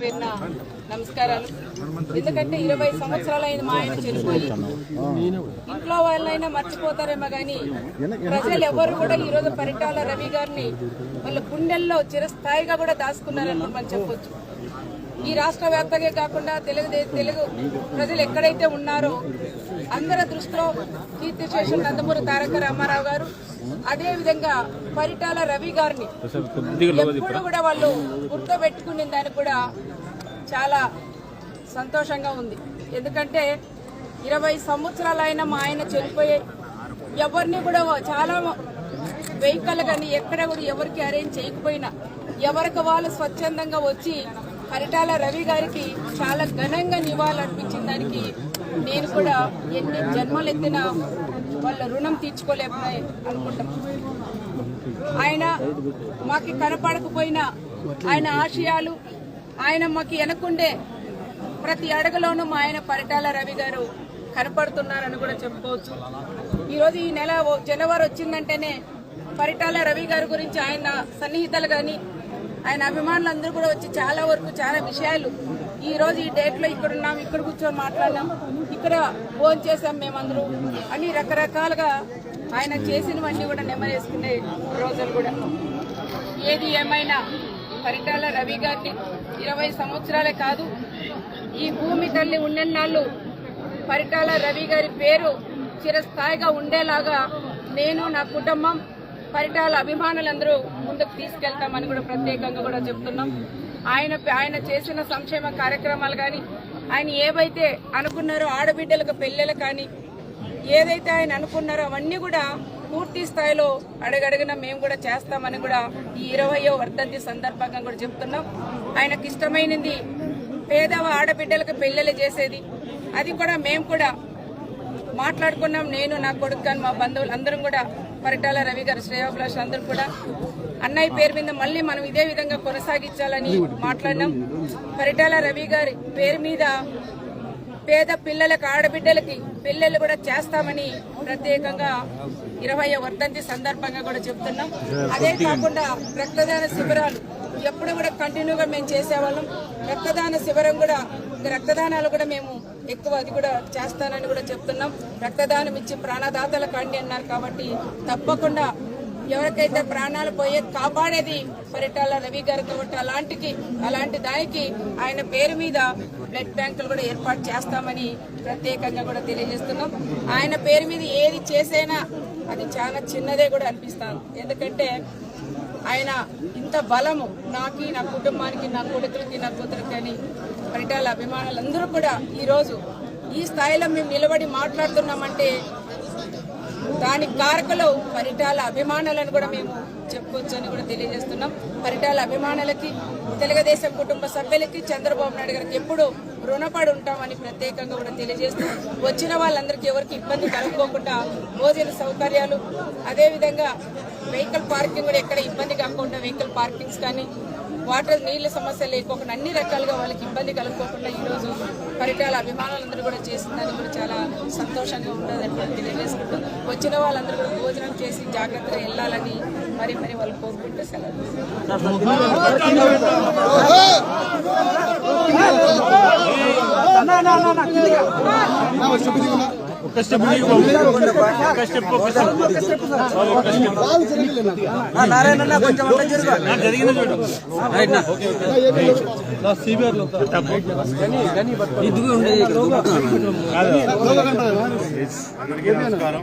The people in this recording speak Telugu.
పేరున నమస్కారాలు. ఎందుకంటే ఇరవై సంవత్సరాలైంది మా ఆయన చనిపోయి. ఇంట్లో వాళ్ళైనా మర్చిపోతారేమో కానీ ప్రజలు ఎవరు కూడా ఈ రోజు పరిటాల రవి గారిని వాళ్ళ గుండెల్లో చిరస్థాయిగా కూడా దాచుకున్నారని మనం చెప్పొచ్చు. ఈ రాష్ట్ర వ్యాప్తంగా కాకుండా తెలుగు తెలుగు ప్రజలు ఎక్కడైతే ఉన్నారో అందరి దృష్టిలో కీర్తి కీర్తిశేషులు నందమూరి తారక రామారావు గారు అదే విధంగా పరిటాల రవి గారిని ఎప్పుడు కూడా వాళ్ళు గుర్తుపెట్టుకునే దానికి కూడా చాలా సంతోషంగా ఉంది. ఎందుకంటే ఇరవై సంవత్సరాలైన మా ఆయన చనిపోయే ఎవరిని కూడా చాలా వెహికల్ కానీ ఎక్కడ కూడా ఎవరికి అరేంజ్ చేయకపోయినా ఎవరికి వాళ్ళు స్వచ్ఛందంగా వచ్చి పరిటాల రవి గారికి చాలా ఘనంగా నివాళులర్పించిన దానికి నేను కూడా ఎన్ని జన్మలు ఎత్తినా వాళ్ళ రుణం తీర్చుకోలేకపోయి అనుకుంటాం ఆయన మాకు కనపడకపోయినా ఆయన ఆశయాలు ఆయన మాకు వెనకుండే ప్రతి అడగలోనూ మా ఆయన పరిటాల రవి గారు కనపడుతున్నారని కూడా చెప్పుకోవచ్చు. ఈరోజు ఈ నెల ఓ- జనవరి వచ్చిందంటేనే పరిటాల రవి గారి గురించి ఆయన సన్నిహితలు కానీ ఆయన అభిమానులందరూ కూడా వచ్చి చాలా వరకు చాలా విషయాలు ఈ రోజు ఈ డేట్లో ఇక్కడ ఉన్నాం ఇక్కడ కూర్చొని మాట్లాడినాం ఇక్కడ ఫోన్ చేసాం మేమందరూ అని రకరకాలుగా ఆయన చేసినవన్నీ కూడా నెమరేసుకునే రోజులు కూడా. ఏది ఏమైనా పరిటాల రవి గారిని ఇరవై సంవత్సరాలే కాదు ఈ భూమి తల్లి ఉన్నెన్నాళ్ళు పరిటాల రవి గారి పేరు చిరస్థాయిగా ఉండేలాగా నేను నా కుటుంబం పరిటాల అభిమానులందరూ ముందుకు తీసుకెళ్తామని కూడా ప్రత్యేకంగా కూడా చెప్తున్నాం. ఆయన ఆయన చేసిన సంక్షేమ కార్యక్రమాలు కానీ ఆయన ఏవైతే అనుకున్నారో ఆడబిడ్డలకు పెళ్ళిళ్ళు కానీ ఏదైతే ఆయన అనుకున్నారో అవన్నీ కూడా పూర్తి స్థాయిలో అడగడగిన మేము కూడా చేస్తామని కూడా ఈ ఇరవయో వర్ధంతి సందర్భంగా కూడా చెప్తున్నాం. ఆయనకి ఇష్టమైనది పేదవ ఆడబిడ్డలకు పెళ్ళిళ్ళు చేసేది. అది కూడా మేము కూడా మాట్లాడుకున్నాం. నేను నా కొడుకు కానీ మా బంధువులు అందరం కూడా పరిటాల రవి గారు శ్రేయోభిలాష్ అందరూ కూడా అన్నయ్య పేరు మీద మళ్ళీ మనం ఇదే విధంగా కొనసాగించాలని మాట్లాడినాం. పరిటాల రవి గారి పేరు మీద పేద పిల్లలకు ఆడబిడ్డలకి పిల్లలు కూడా చేస్తామని ప్రత్యేకంగా ఇరవై వర్ధంతి సందర్భంగా కూడా చెప్తున్నాం. అదే కాకుండా రక్తదాన శిబిరాలు ఎప్పుడు కూడా కంటిన్యూగా మేము చేసేవాళ్ళం. రక్తదాన శిబిరం కూడా రక్తదానాలు కూడా మేము ఎక్కువ అది కూడా చేస్తానని కూడా చెప్తున్నాం. రక్తదానం ఇచ్చి ప్రాణదాతల కండి అన్నారు కాబట్టి తప్పకుండా ఎవరికైతే ప్రాణాలు పోయే కాపాడేది పరిటాల రవి గారు కాబట్టి అలాంటికి అలాంటి దానికి ఆయన పేరు మీద బ్లడ్ బ్యాంకులు కూడా ఏర్పాటు చేస్తామని ప్రత్యేకంగా కూడా తెలియజేస్తున్నాం. ఆయన పేరు మీద ఏది చేసైనా అది చాలా చిన్నదే కూడా అనిపిస్తాను. ఎందుకంటే ఆయన ఎంత బలము నాకి నా కుటుంబానికి నా కొడుకులకి నా కూతురికి అని పరిటాల అభిమానులందరూ కూడా ఈరోజు ఈ స్థాయిలో మేము నిలబడి మాట్లాడుతున్నామంటే దాని కారకులు పరిటాల అభిమానులను కూడా మేము చెప్పుకోవచ్చని కూడా తెలియజేస్తున్నాం. పరిటాల అభిమానులకి తెలుగుదేశం కుటుంబ సభ్యులకి చంద్రబాబు నాయుడు గారికి ఎప్పుడు రుణపడి ఉంటామని ప్రత్యేకంగా కూడా తెలియజేస్తూ వచ్చిన వాళ్ళందరికీ ఎవరికి ఇబ్బంది కలుపుకోకుండా భోజన సౌకర్యాలు అదేవిధంగా వెహికల్ పార్కింగ్ కూడా ఎక్కడ ఇబ్బంది కాకుండా వెహికల్ పార్కింగ్స్ కానీ వాటర్ నీళ్ళ సమస్య లేకోకుండా అన్ని రకాలుగా వాళ్ళకి ఇబ్బంది కలుపుకోకుండా ఈరోజు పరిటాల అభిమానులందరూ కూడా చేసిందని కూడా చాలా సంతోషంగా ఉన్నదని కూడా తెలియజేసుకుంటూ వచ్చిన వాళ్ళందరూ కూడా భోజనం చేసి జాగ్రత్తగా వెళ్ళాలని మరి మరి వాళ్ళు కోరుకుంటూ సెలవు. ఒక స్టెప్. ఒక స్టెప్ ఒక స్టెప్ నారాయణ కొంచెం జరిగింది చూడు. అందరికీ నమస్కారం.